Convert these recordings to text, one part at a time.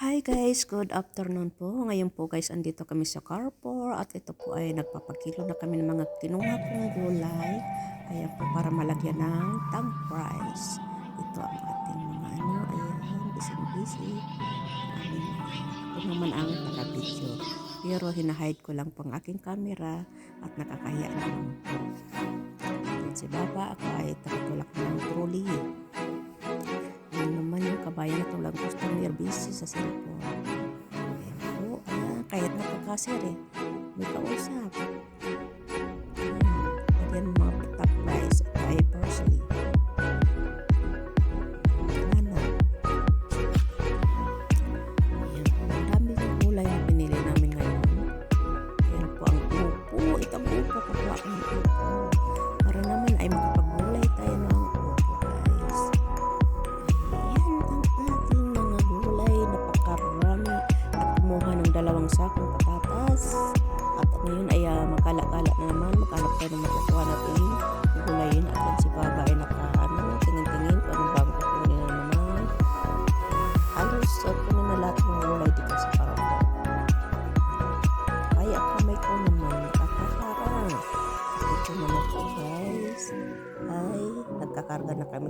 Hi guys, good afternoon po. Ngayon po guys, andito kami sa Carrefour at ito po ay nagpapakilo na kami ng mga kinuha kong gulay. Ayan po para malagyan ng tag price. Ito ang ating mga ano, ayan, busy-busy. Aming, ako naman ang taga-video. Pero hinahide ko lang po ang aking camera at nakakahiya naman po. At si Baba, ako ay takatulak ng busy sa cellphone. Ayan po, ah, kahit nakakasir eh, may kausap. Ayan, ayan mga top price at ay parsley. Ayan pinili namin ngayon. Ayan po ang upo. Ito ang upo, upo.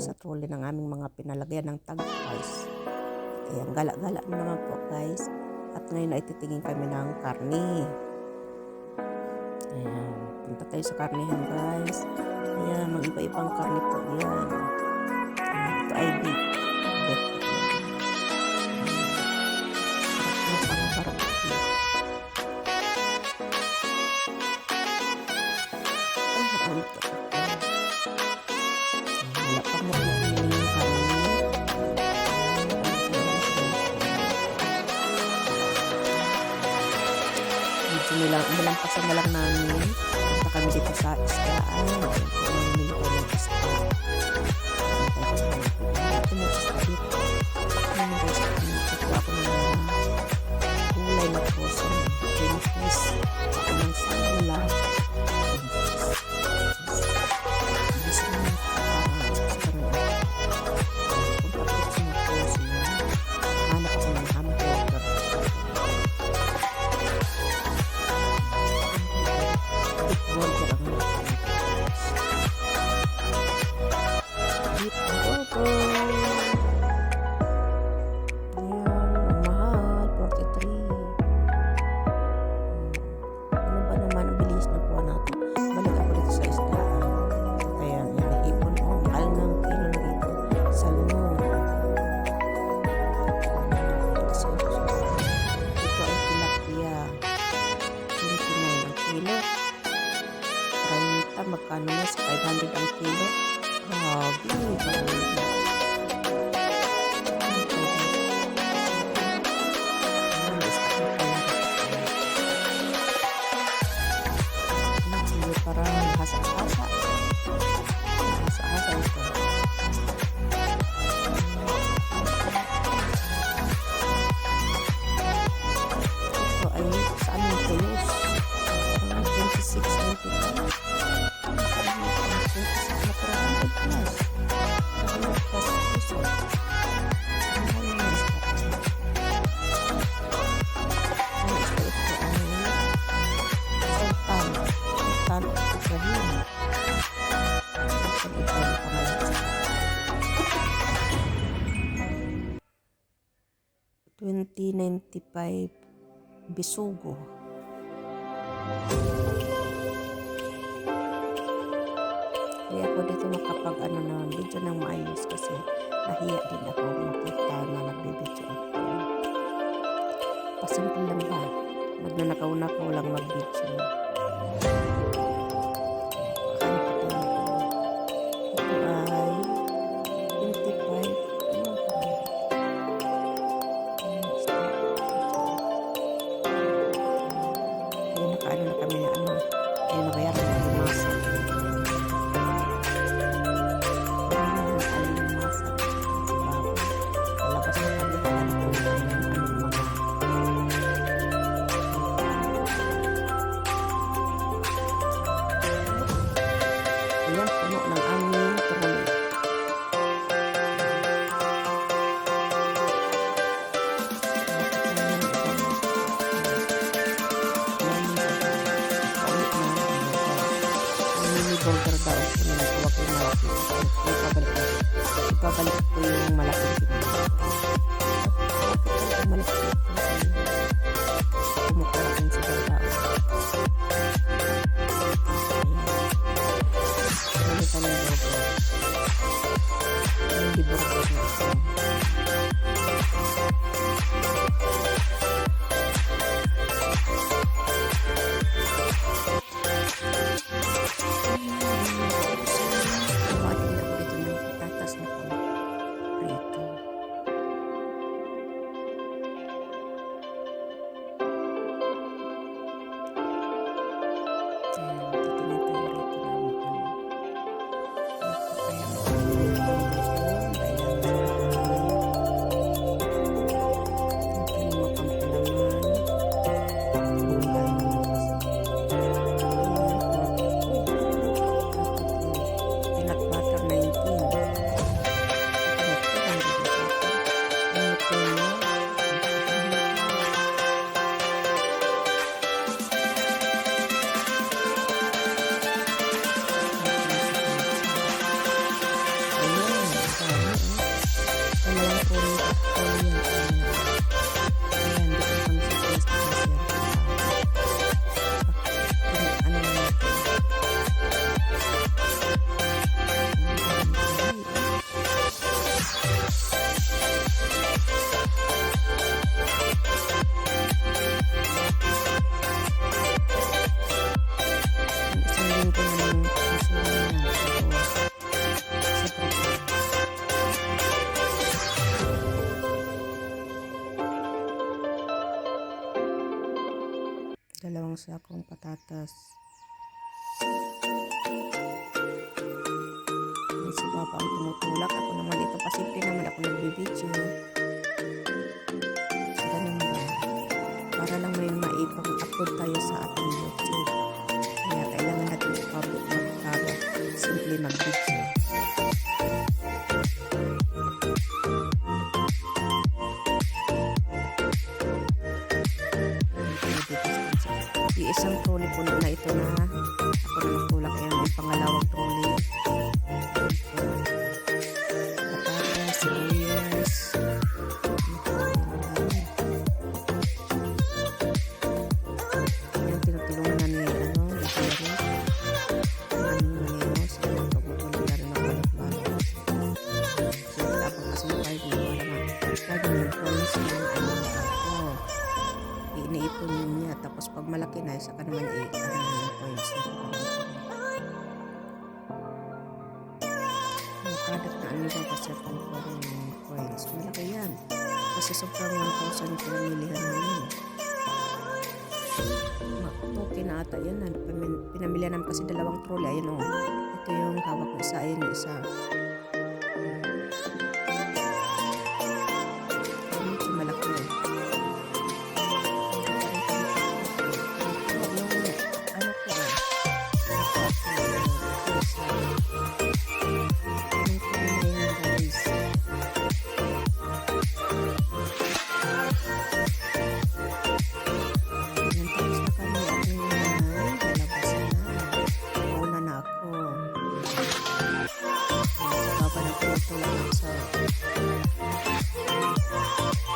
Sa trolley ng aming mga pinalagyan ng tag price. Ayan, gala-gala na naman po guys. At ngayon ay titingin kami ng karni. Ayan, punta tayo sa karnihan guys. Ayan, mga iba-ibang karni po yan. Ayan, ito ay na lang namin. Punta kami dito sa isdaan. Sultan Ibrahim. Sultan Ibrahim pangalan sa Twenty ninety five Bisugo. Kaya ako dito makapag ano na video ng maayos kasi nahiya din ako makita na nagbibideo ako. Pasimple lang ba? Nagnanakaw-nakaw lang mag-video. Burger daw po nila. Huwag yung malaki. Ipabalik ko. Ipabalik ko yung malaki. Bumalik ko. Kumukuha din sa tao. Palitan yung burger. Hindi burger na Dalawang sakong patatas. Si Papa ang tumutulak. Ako naman dito pasimple naman ako nagbibideo. Ganun ba? Para lang may maipag-upload tayo sa ating na Yung product na ano ba kasi pang foreign points. Malaki yan. Kasi sobrang 1,000 yung pinamilihan namin. Okay na ata yan. Pinamilihan namin kasi dalawang trolley. Ayun o. Ito yung hawak na isa. Ayun yung isa. Pinatulog sa...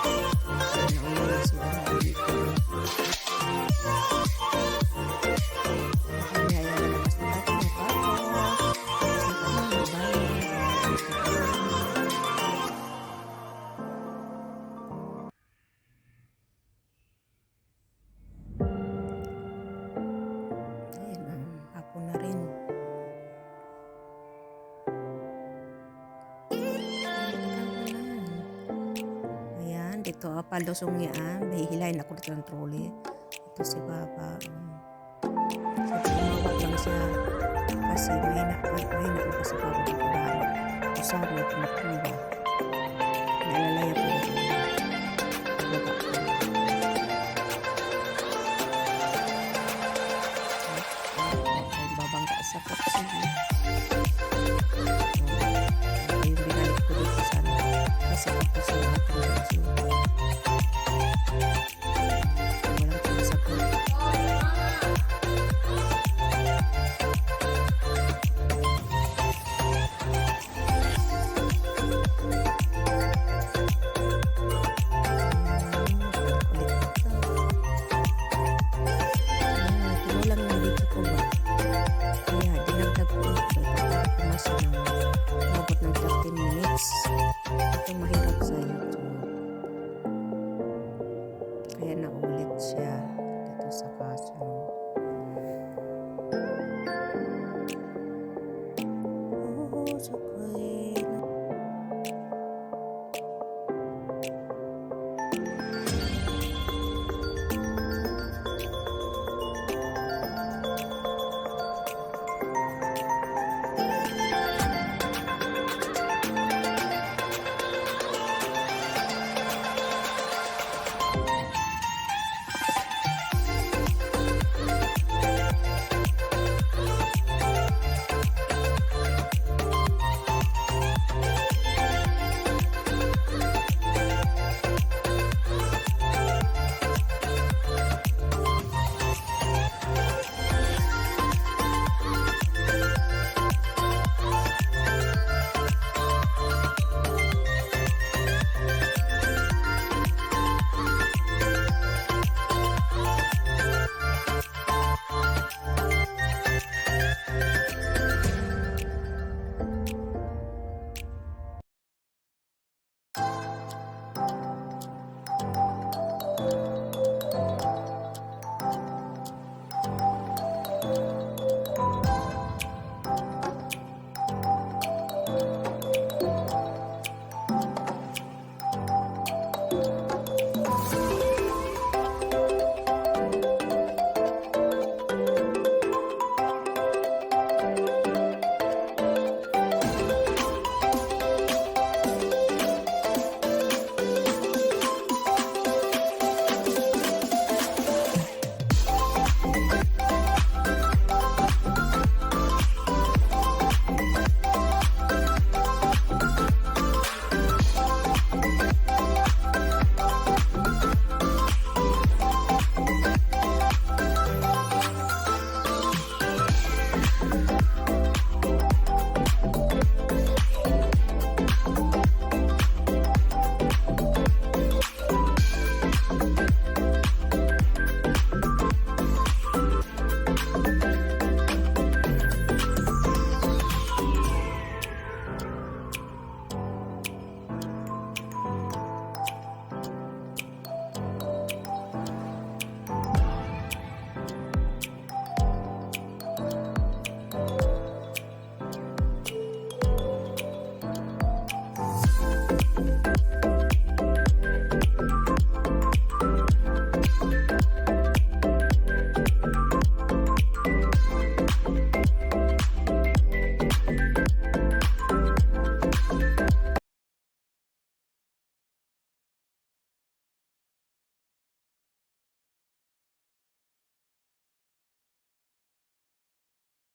Ayan, nauna na sila Ayan, dito ah, palusong yan. Nahihilahin ako dito ng trolley. Ito si um, Sabi tumawag lang siya. Kasi mahina na kasi Papa pagkabahan. Usabi at makuha. Nalalaya ko na siya. Baba